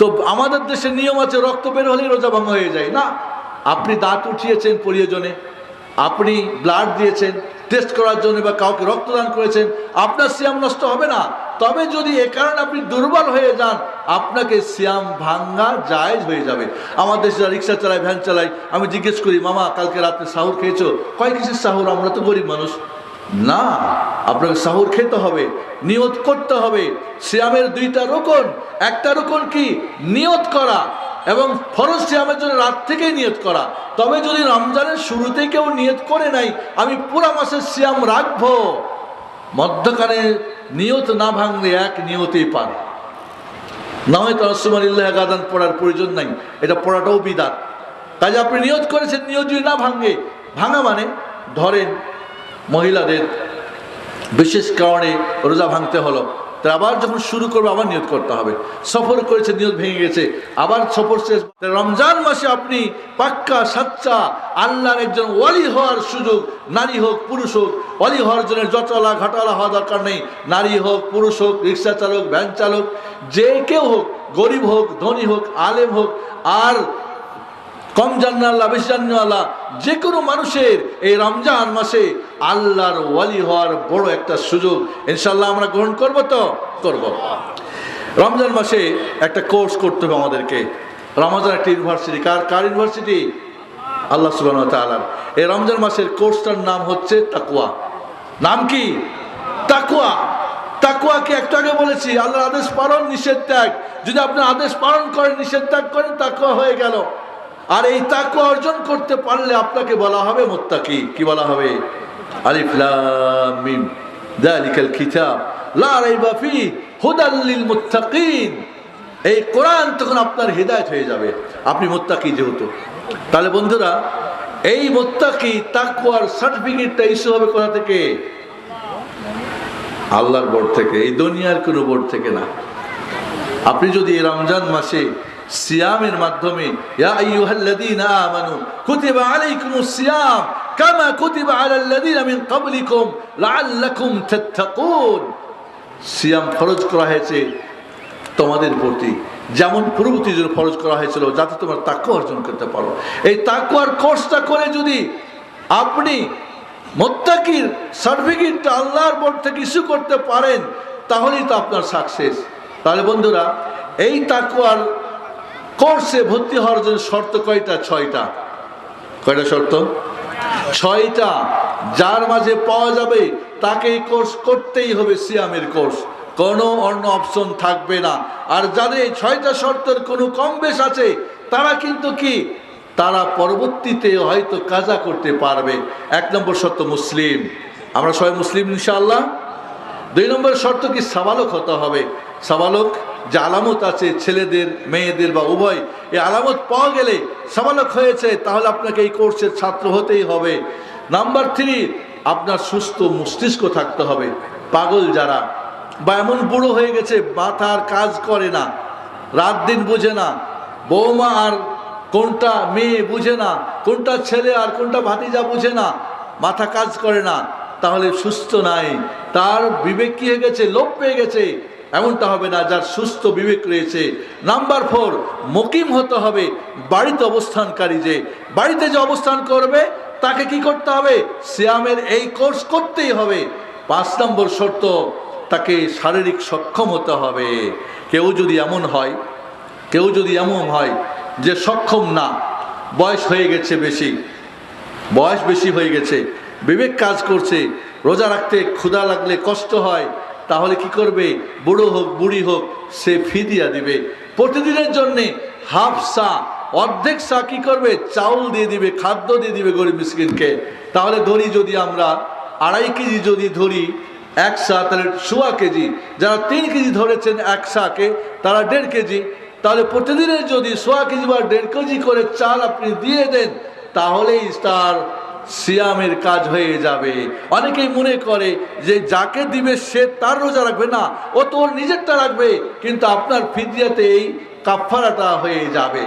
তো আমাদের দেশে নিয়ম আছে, রক্ত বের হলেই রোজা ভাঙা হয়ে যায়। না, আপনি দাঁত উঠিয়েছেন প্রয়োজনে, আপনি ব্লাড দিয়েছেন টেস্ট করার জন্য বা কাউকে রক্তদান করেছেন, আপনার সিয়াম নষ্ট হবে না। তবে যদি এ কারণে আপনি দুর্বল হয়ে যান, আপনাকে সিয়াম ভাঙ্গা জায়েজ হয়ে যাবে। আমাদের দেশে রিক্সা চালায়, ভ্যান চালায়, আমি জিজ্ঞেস করি, মামা, কালকে রাত্রে সাহুর খেয়েছো? কয়, কিসের সাহুর? আমরা তো গরিব মানুষ। না, আপনাকে সাহুর খেতে হবে, নিয়ত করতে হবে। সিয়ামের দুইটা রোকন, একটা রোকন কি? নিয়ত করা এবং ফরজ সিয়ামের জন্য রাত থেকেই নিয়ত করা। তবে যদি রমজানের শুরুতে কেউ নিয়ত করে নাই, আমি পুরা মাসের সিয়াম রাখব। মধ্যখানে নিয়ত না ভাঙলে এক নিয়তেই পান না হয়তো রসমানিল্লাহ গাদান পড়ার প্রয়োজন নাই, এটা পড়াটাও বিদাত। কাজে আপনি নিয়ত করেছেন, নিয়ত যদি না ভাঙে, ভাঙা মানে ধরেন মহিলাদের বিশেষ কারণে রোজা ভাঙতে হলো। তা আবার যখন শুরু করবে, আবার নিয়ত করতে হবে। সফর করেছে, নিয়ত ভেঙে গেছে। আবার সফর শেষ। রমজান মাসে আপনি পাক্কা, সাচ্চা, আল্লাহর একজন ওয়ালি হওয়ার সুযোগ, নারী হোক, পুরুষ হোক, ওয়ালি হওয়ার জন্য জটলা ঘাটালা হওয়া দরকার নেই। নারী হোক, পুরুষ হোক, রিক্সা চালক, ভ্যান চালক, যে কেউ হোক, গরিব হোক, ধনী হোক, আলেম হোক, আর কম জান্নাল্লাহ বেশি জান্নাল্লাহ যে কোনো মানুষের এই রমজান মাসে আল্লাহর ওয়ালি হওয়ার বড় একটা সুযোগ ইনশাল্লাহ আমরা গ্রহণ করব তো? করব। রমজান মাসে একটা কোর্স করতে হবে আমাদেরকে। রমজান একটা ইউনিভার্সিটি, কার কার ইউনিভার্সিটি? আল্লাহ সুবাহ এই রমজান মাসের কোর্সটার নাম হচ্ছে তাকুয়া নাম কি? তাকুয়া তাকুয়াকে একটু আগে বলেছি, আল্লাহর আদেশ পালন, নিষেধ ত্যাগ। যদি আপনি আদেশ পালন করেন, নিষেধ ত্যাগ করেন তাকুয়া হয়ে গেল। আর এই তাকুয়া অর্জন করতে পারলে আপনাকে বলা হবে মোত্তাকি। কি বলা হবে? লা মুত্তাকিন। এই কোরআন তখন আপনার হৃদায়ত হয়ে যাবে। আপনি মোত্তাকি যেহেতু। তাহলে বন্ধুরা, এই মোত্তাকি তাকুয়ার সার্টিফিকেটটা ইস্যু হবে কোথা থেকে? আল্লাহর বোর্ড থেকে। এই দুনিয়ার কোনো বোর্ড থেকে না। আপনি যদি রমজান মাসে সিয়ামের মাধ্যমে, ইয়া সিয়াম, কামা সিয়াম ফরজ করা হয়েছে তোমাদের প্রতি, যেমন পূর্ববর্তী জন্য ফরজ করা হয়েছিল, যাতে তোমার তাকুয়া অর্জন করতে পারো। এই তাকুয়ার কোর্সটা করে যদি আপনি মোত্তাকির সার্টিফিকেটটা আল্লাহর বোর্ড থেকে ইস্যু করতে পারেন, তাহলেই তো আপনার সাকসেস তাহলে বন্ধুরা, এই তাকুয়ার কোর্সে ভর্তি হওয়ার জন্য শর্ত কয়টা? ছয়টা। কয়টা শর্ত? ছয়টা। যার মাঝে পাওয়া যাবে তাকে কোর্স করতেই হবে, সিয়ামের কোর্স। কোনো অন্য অপশন থাকবে না। আর যাদের ছয়টা শর্তের কোনো কম বেশ আছে, তারা কিন্তু কি? তারা পরবর্তীতে হয়তো কাজা করতে পারবে। এক নম্বর শর্ত মুসলিম। আমরা সবাই মুসলিম, ইনশাআল্লাহ। দুই নম্বর শর্ত কি? সাবালক হতে হবে। সাবালক যে আলামত আছে ছেলেদের, মেয়েদের বা উভয় এই আলামত পাওয়া গেলে সাবালক হয়েছে, তাহলে আপনাকে এই কোর্সের ছাত্র হতেই হবে। নাম্বার থ্রি, আপনার সুস্থ মস্তিষ্ক থাকতে হবে। পাগল যারা, বা এমন বুড়ো হয়ে গেছে মাথার কাজ করে না, রাত দিন বুঝে না, বৌমা আর কোনটা মেয়ে বুঝে না, কোনটা ছেলে আর কোনটা ভাতিজা বুঝে না, মাথা কাজ করে না, তাহলে সুস্থ নাই। তার বিবেক কি হয়ে গেছে? লোপ পেয়ে গেছে। এমনটা হবে না, যার সুস্থ বিবেক রয়েছে। নাম্বার ফোর মকিম হতে হবে। বাড়িতে অবস্থানকারী যে, বাড়িতে যে অবস্থান করবে, তাকে কি করতে হবে? সিয়ামের এই কোর্স করতেই হবে। পাঁচ নম্বর শর্ত, তাকে শারীরিক সক্ষম হতে হবে। কেউ যদি এমন হয়, কেউ যদি এমন হয় যে সক্ষম না, বয়স হয়ে গেছে বেশি, বয়স বেশি হয়ে গেছে, বিবেক কাজ করছে, রোজা রাখতে ক্ষুধা লাগলে কষ্ট হয় তাহলে কি করবে? বুড়ো হোক, বুড়ি হোক, সে ফিদিয়া দিবে। প্রতিদিনের জন্যে হাফ সা অর্ধেক সা কি করবে? চাউল দিয়ে দিবে, খাদ্য দিয়ে দিবে গরিব মিসকিনকে। তাহলে ধরি যদি আমরা, আড়াই কেজি যদি ধরি, এক সা, তাহলে সোয়া কেজি। যারা তিন কেজি ধরেছেন এক সাকে, তারা দেড় কেজি। তাহলে প্রতিদিনের যদি সোয়া কেজি বা দেড় কেজি করে চাল আপনি দিয়ে দেন, তাহলেই তার সিয়ামের কাজ হয়ে যাবে। অনেকেই মনে করে যে যাকে দিবে সে তার রোজা রাখবে না, ও তো ওর নিজেরটা রাখবে, কিন্তু আপনার ফিদিয়াতে এই কাফারাটা হয়ে যাবে।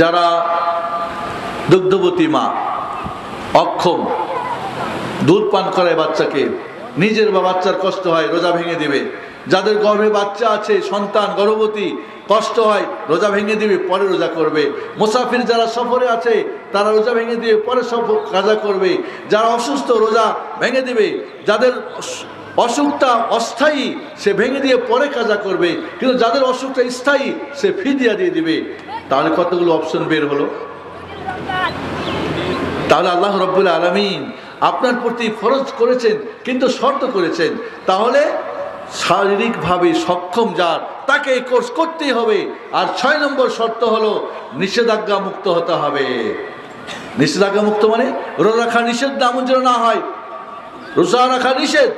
যারা দুগ্ধবতী মা, অক্ষম, দুধ পান করে বাচ্চাকে, নিজের বা বাচ্চার কষ্ট হয়, রোজা ভেঙে দিবে। যাদের গর্ভে বাচ্চা আছে, সন্তান, গর্ভবতী, কষ্ট হয়, রোজা ভেঙে দিবে, পরে রোজা করবে। মুসাফির যারা সফরে আছে, তারা রোজা ভেঙে দিবে পরে সফর কাজা করবে। যারা অসুস্থ, রোজা ভেঙে দিবে। যাদের অসুখটা অস্থায়ী, সে ভেঙে দিয়ে পরে কাজা করবে। কিন্তু যাদের অসুখটা স্থায়ী, সে ফিদিয়া দিয়ে দিবে। তাহলে কতগুলো অপশন বের হলো? তাহলে আল্লাহ রব্বুল আলমিন আপনার প্রতি ফরজ করেছেন, কিন্তু শর্ত করেছেন। তাহলে শারীরিকভাবে সক্ষম যার, তাকে এই কোর্স করতেই হবে। আর ছয় নম্বর শর্ত হলো, নিষেধাজ্ঞা মুক্ত হতে হবে। নিষেধাজ্ঞা মুক্ত মানে রোজা রাখা নিষেধ না এমন যেন না হয়। রোজা রাখা নিষেধ।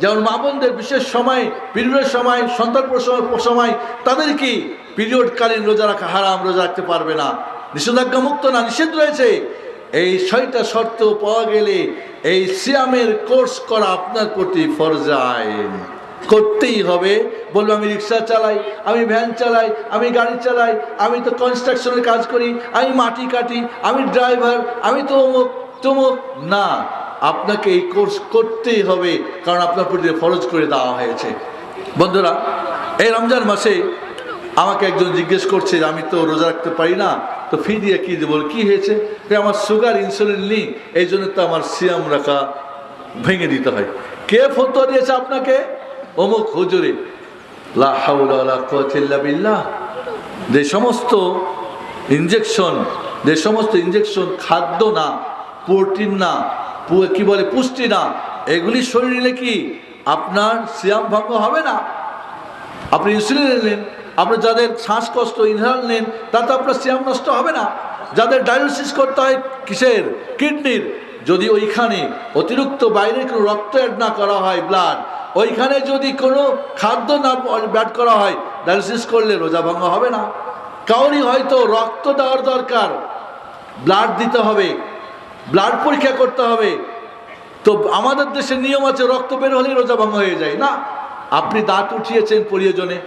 যেমন মা বোনদের বিশেষ সময়, পিরিয়ডের সময়, সন্তান প্রসবের সময়, তাদের কি পিরিয়ডকালীন রোজা রাখা হারাম, রোজা রাখতে পারবে না? নিষেধাজ্ঞা মুক্ত না, নিষেধ রয়েছে। এই ছয়টা শর্ত পাওয়া গেলে, এই সিয়ামের কোর্স করা আপনার প্রতি ফরজায় করতেই হবে। বলব, আমি রিক্সা চালাই, আমি ভ্যান চালাই, আমি গাড়ি চালাই, আমি তো কনস্ট্রাকশনের কাজ করি, আমি মাটি কাটি, আমি ড্রাইভার আমি তো অমুক তমুক। না, আপনাকে এই কোর্স করতেই হবে, কারণ আপনার প্রতি ফরজ করে দেওয়া হয়েছে। বন্ধুরা, এই রমজান মাসে আমাকে একজন জিজ্ঞেস করছে আমি তো রোজা রাখতে পারি না, তো ফি দিয়ে কী দেবো? কী হয়েছে? আমার সুগার ইনসুলিন নিই এই জন্য তো আমার সিয়াম রাখা ভেঙে দিতে হয়। কে ফতোয়া দিয়েছে আপনাকে? অমুক হুজুরে যে সমস্ত ইঞ্জেকশন যে সমস্ত ইঞ্জেকশন খাদ্য না, প্রোটিন না কি বলে, পুষ্টি না, এগুলি শরীরে কি আপনার সিয়াম ভঙ্গ হবে না? আপনি ইনসুলিন নিলেন, আপনি যাদের শ্বাসকষ্ট ইনহেলার নেন তাতে আপনার সিয়াম নষ্ট হবে না? যাদের ডায়ালিসিস করতে হয় কিসের? কিডনির। যদি ওইখানে অতিরিক্ত বাইরে কোনো রক্ত অ্যাড না করা হয় ব্লাড ওইখানে যদি কোনো খাদ্য না ব্যাট করা হয় ডায়ালিসিস করলে রোজা ভঙ্গ হবে না। কাউরই হয়তো রক্ত দেওয়ার দরকার ব্লাড দিতে হবে ব্লাড পরীক্ষা করতে হবে। তো আমাদের দেশে নিয়ম আছে, রক্ত বের হলেই রোজা ভঙ্গ হয়ে যায়। না, আপনি দাঁত উঠিয়েছেন প্রয়োজনে,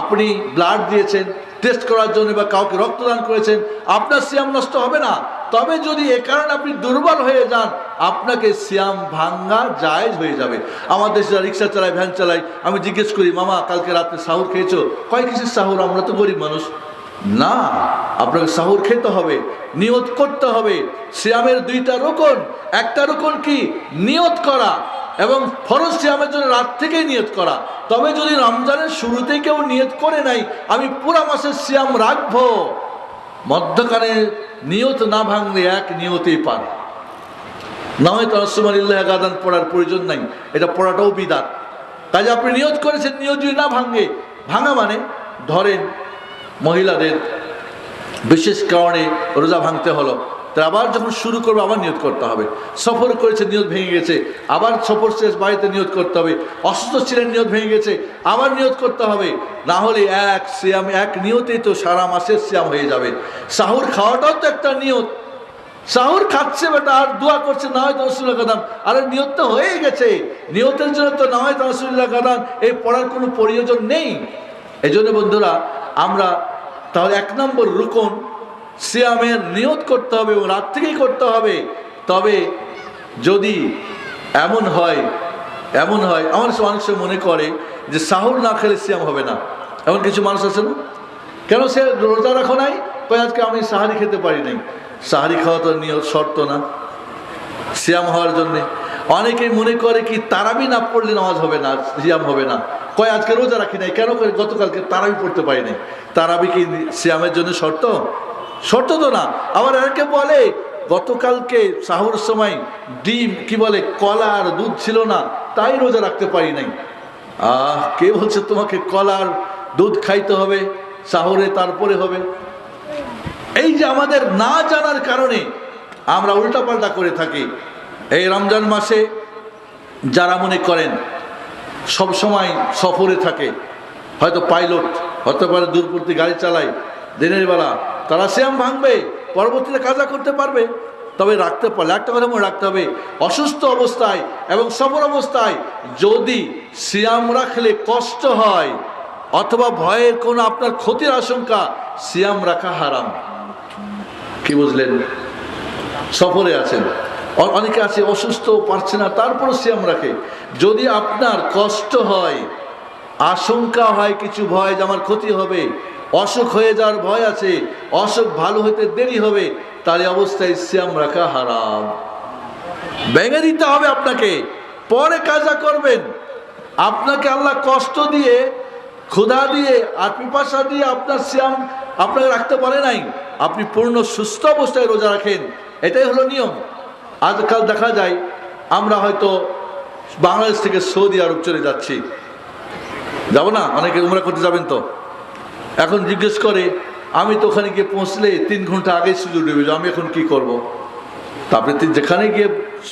আপনি ব্লাড দিয়েছেন টেস্ট করার জন্য বা কাউকে রক্তদান করেছেন, আপনার সিয়াম নষ্ট হবে না। তবে যদি এ কারণে আপনি দুর্বল হয়ে যান, আপনাকে সিয়াম ভাঙ্গা জায়েজ হয়ে যাবে। আমাদের দেশে রিক্সা চালায়, ভ্যান চালায়, আমি জিজ্ঞেস করি, মামা, কালকে রাত্রে সাহুর খেয়েছো? কয়, কিসের সাহুর? আমরা তো গরিব মানুষ। না, আপনাকে সাহুর খেতে হবে, নিয়ত করতে হবে। সিয়ামের দুইটা রোকন, একটা রোকন কি? নিয়ত করা। এবং ফরজ সিয়ামের জন্য রাত থেকেই নিয়ত করা। তবে যদি রমজানের শুরুতেই কেউ নিয়ত করে নাই, আমি পুরা মাসের সিয়াম রাখব। মধ্যখানে নিয়ত না ভাঙলে এক নিয়তেই পারে। নয় তো রসমানিল্লাহ গাদান পড়ার প্রয়োজন নাই, এটা পড়াটাও বিদাত। কাজে আপনি নিয়ত করেছেন, নিয়ত যদি না ভাঙে, ভাঙা মানে ধরেন মহিলাদের বিশেষ কারণে রোজা ভাঙতে হলো। তা আবার যখন শুরু করবে, আবার নিয়োগ করতে হবে। সফর করেছে নিয়োগ ভেঙে গেছে। আবার সফর শেষ, বাড়িতে নিয়োগ করতে হবে। অসুস্থ ছিলেন নিয়োগ ভেঙে গেছে। আবার নিয়োগ করতে হবে। না হলে এক সিয়াম, এক নিয়তেই তো সারা মাসের সিয়াম হয়ে যাবে। সাহুর খাওয়াটাও তো একটা নিয়ত। সাহুর খাচ্ছে, বেটা, আর দোয়া করছে, না হয় রসুল্লাহ কাদাম আরে, নিয়ত তো হয়ে গেছে। নিয়তের জন্য তো না হয় রসুল্লাহ কাদাম এই পড়ার কোনো প্রয়োজন নেই। এই জন্য বন্ধুরা, আমরা তাহলে এক নম্বর রুকন সিয়ামের নিয়ত করতে হবে এবং রাত থেকেই করতে হবে। তবে যদি এমন হয় এমন হয়, আমার সময় মনে করে যে সাহুর না খেলে সিয়াম হবে না। এমন কিছু মানুষ আছে না? কেন সে রোজা রাখো নাই? কই আজকে আমি সাহারি খেতে পারি নাই। সাহারি খাওয়া তো নিয়ত শর্ত না। সিয়াম হওয়ার জন্যে। অনেকেই মনে করে কি তারাবি না পড়লে নামাজ হবে না, সিয়াম হবে না। কয় আজকে রোজা রাখি নাই? কেন করে গতকালকে তারাবি পড়তে পারি নাই? তারাবি কি সিয়ামের জন্য শর্ত? শর্ত তো না। আবার অনেকে বলে, গতকালকে সাহুর সময় ডিম, কি বলে, কলা আর দুধ ছিল না, তাই রোজা রাখতে পারি নাই। আহ, কে বলছে তোমাকে কলার দুধ খাইতে হবে, সাহুরে তারপরে হবে। এই যে আমাদের না জানার কারণে আমরা উল্টাপাল্টা করে থাকি। এই রমজান মাসে যারা মনে করেন, সব সময় সফরে থাকে। হয়তো পাইলট, হতে পারে দূরবর্তী গাড়ি চালায়, দিনের বেলা তারা শ্যাম ভাঙবে, পরবর্তীতে কাজা করতে পারবে। তবে রাখতে পারলে, একটা কথা মনে রাখতে হবে, অসুস্থ অবস্থায় এবং সফর অবস্থায় যদি সিয়াম রাখলে কষ্ট হয়, অথবা ভয়ের কোনো আপনার ক্ষতির আশঙ্কা, সিয়াম রাখা হারাম। কি বুঝলেন? সফরে আছেন। অনেকে আছে, অসুস্থ, পারছে না, তারপরও সিয়াম রাখে। যদি আপনার কষ্ট হয়, আশঙ্কা হয়, কিছু ভয় যে আমার ক্ষতি হবে অসুখ হয়ে যাওয়ার ভয় আছে, অসুখ ভালো হতে দেরি হবে তাহলে অবস্থায় শ্যাম রাখা হারাম। ভেঙে দিতে হবে আপনাকে, পরে কাজা করবেন। আপনাকে আল্লাহ কষ্ট দিয়ে, ক্ষুধা দিয়ে আর পিপাসা দিয়ে আপনার শ্যাম আপনাকে রাখতে পারে নাই। আপনি পূর্ণ সুস্থ অবস্থায় রোজা রাখেন, এটাই হলো নিয়ম। আজকাল দেখা যায়, আমরা হয়তো বাংলাদেশ থেকে সৌদি আরব চলে যাচ্ছি। যাব না? অনেকে উমরা করতে যাবেন তো? এখন জিজ্ঞেস করে, আমি তো ওখানে গিয়ে পৌঁছলে তিন ঘণ্টা আগে সুযোগ দেবে আমি এখন কি করব। তারপরে যেখানে গিয়ে